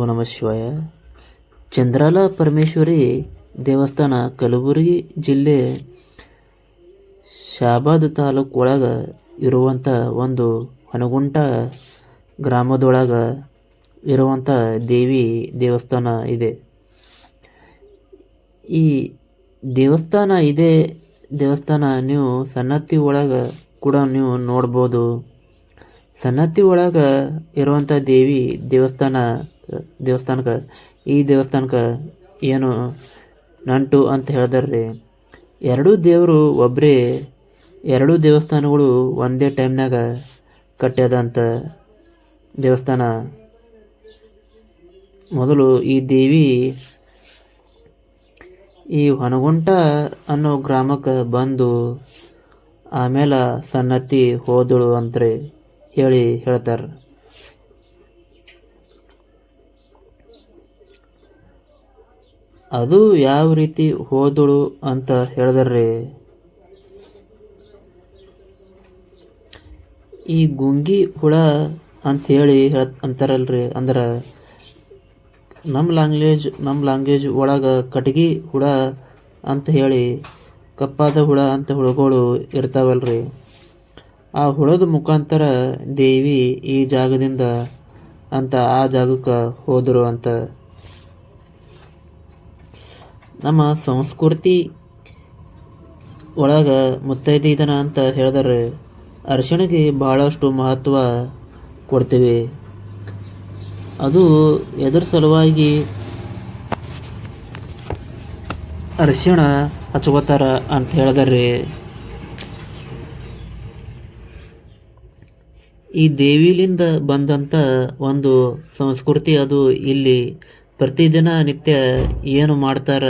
ಓ ನಮ ಶಿವಾಯ. ಚಂದ್ರಾಲ ಪರಮೇಶ್ವರಿ ದೇವಸ್ಥಾನ ಕಲಬುರಗಿ ಜಿಲ್ಲೆ ಶಾಬಾದ್ ತಾಲೂಕು ಒಳಗೆ ಇರುವಂಥ ಒಂದು ಹನಗುಂಟ ಗ್ರಾಮದೊಳಗೆ ಇರುವಂಥ ದೇವಿ ದೇವಸ್ಥಾನ ಇದೆ. ಈ ದೇವಸ್ಥಾನ ಇದೆ. ದೇವಸ್ಥಾನ ನೀವು ಸನ್ನತಿ ಒಳಗೆ ಕೂಡ ನೀವು ನೋಡ್ಬೋದು. ಸನ್ನತಿ ಒಳಗೆ ಇರುವಂಥ ದೇವಿ ದೇವಸ್ಥಾನ ದೇವಸ್ಥಾನಕ್ಕೆ, ಈ ದೇವಸ್ಥಾನಕ್ಕೆ ಏನು ನಂಟು ಅಂತ ಹೇಳಿದಾರ್ರಿ. ಎರಡೂ ದೇವರು ಒಬ್ಬರೇ ಎರಡೂ ದೇವಸ್ಥಾನಗಳು ಒಂದೇ ಟೈಮ್ನಾಗ ಕಟ್ಟ್ಯದಂಥ ದೇವಸ್ಥಾನ. ಮೊದಲು ಈ ದೇವಿ ಈ ಹೊನಗುಂಟ ಅನ್ನೋ ಗ್ರಾಮಕ್ಕೆ ಬಂದು ಆಮೇಲೆ ಸನ್ನತಿ ಹೋದಳು ಅಂತ ಹೇಳಿ ಹೇಳ್ತಾರೆ. ಅದು ಯಾವ ರೀತಿ ಹೋದಳು ಅಂತ ಹೇಳಿದ್ರಿ? ಈ ಗುಂಗಿ ಹುಳ ಅಂತ ಹೇಳಿ ಅಂತಾರಲ್ರಿ, ಅಂದ್ರೆ ನಮ್ಮ ಲ್ಯಾಂಗ್ವೇಜ್ ನಮ್ಮ ಲ್ಯಾಂಗ್ವೇಜ್ ಒಳಗೆ ಕಟಗಿ ಹುಳ ಅಂತ ಹೇಳಿ, ಕಪ್ಪಾದ ಹುಳ ಅಂತ ಹುಳುಗಳು ಇರ್ತಾವಲ್ರಿ. ಆ ಹುಳದ ಮುಖಾಂತರ ದೇವಿ ಈ ಜಾಗದಿಂದ ಅಂತ ಆ ಜಾಗಕ್ಕೆ ಹೋದರು ಅಂತ ನಮ್ಮ ಸಂಸ್ಕೃತಿ ಒಳಗೆ ಮುತ್ತೈದೆ ಇದನ ಅಂತ ಹೇಳಿದರೆ ಅರಿಶಿಣಿಗೆ ಭಾಳಷ್ಟು ಮಹತ್ವ ಕೊಡ್ತೀವಿ. ಅದು ಎದ್ರ ಸಲುವಾಗಿ ಅರಿಶಿಣ ಹಚ್ಕೋತಾರ ಅಂತ ಹೇಳಿದ್ರಿ, ಈ ದೇವಿಲಿಂದ ಬಂದಂಥ ಒಂದು ಸಂಸ್ಕೃತಿ ಅದು ಇಲ್ಲಿ ಪ್ರತಿದಿನ ನಿತ್ಯ ಏನು ಮಾಡ್ತಾರ?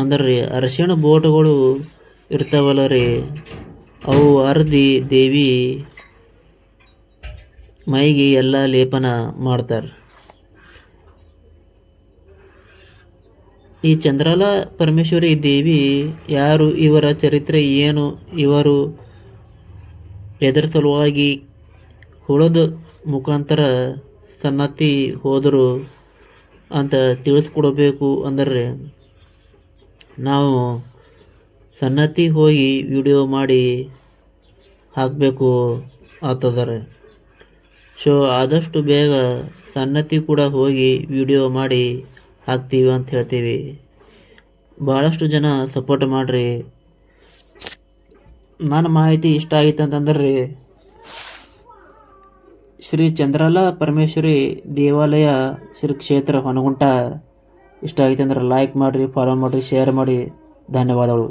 ಅಂದ್ರೆ ರೀ ಅರಶಿಣ ಬೋಟ್ಗಳು ಇರ್ತಾವಲ್ಲ ರೀ, ಅವು ಅರ್ದಿ ದೇವಿ ಮೈಗೆ ಎಲ್ಲ ಲೇಪನ ಮಾಡ್ತಾರೆ. ಈ ಚಂದ್ರಾಲ ಪರಮೇಶ್ವರಿ ದೇವಿ ಯಾರು, ಇವರ ಚರಿತ್ರೆ ಏನು, ಇವರು ಎದರ ಸಲುವಾಗಿ ಹುಳದ ಮುಖಾಂತರ ಸನ್ನತಿ ಹೋದರು ಅಂತ ತಿಳಿಸ್ಕೊಡಬೇಕು ಅಂದರೆ ನಾವು ಸನ್ನತಿ ಹೋಗಿ ವಿಡಿಯೋ ಮಾಡಿ ಹಾಕಬೇಕು ಆಗ್ತದರೆ. ಸೊ ಆದಷ್ಟು ಬೇಗ ಸನ್ನತಿ ಕೂಡ ಹೋಗಿ ವಿಡಿಯೋ ಮಾಡಿ ಹಾಕ್ತೀವಿ ಅಂತ ಹೇಳ್ತೀವಿ. ಭಾಳಷ್ಟು ಜನ ಸಪೋರ್ಟ್ ಮಾಡಿರಿ. ನನ್ನ ಮಾಹಿತಿ ಇಷ್ಟ ಆಯಿತು ಅಂತಂದ್ರೆ ಶ್ರೀ ಚಂದ್ರಲಾ ಪರಮೇಶ್ವರಿ ದೇವಾಲಯ ಶ್ರೀ ಕ್ಷೇತ್ರ ಹೊನಗುಂಟ. ಇಷ್ಟ ಆಗಿತ್ತು ಅಂದ್ರೆ ಲೈಕ್ ಮಾಡಿರಿ ಫಾಲೋ ಮಾಡಿರಿ ಶೇರ್ ಮಾಡಿ ಧನ್ಯವಾದಗಳು.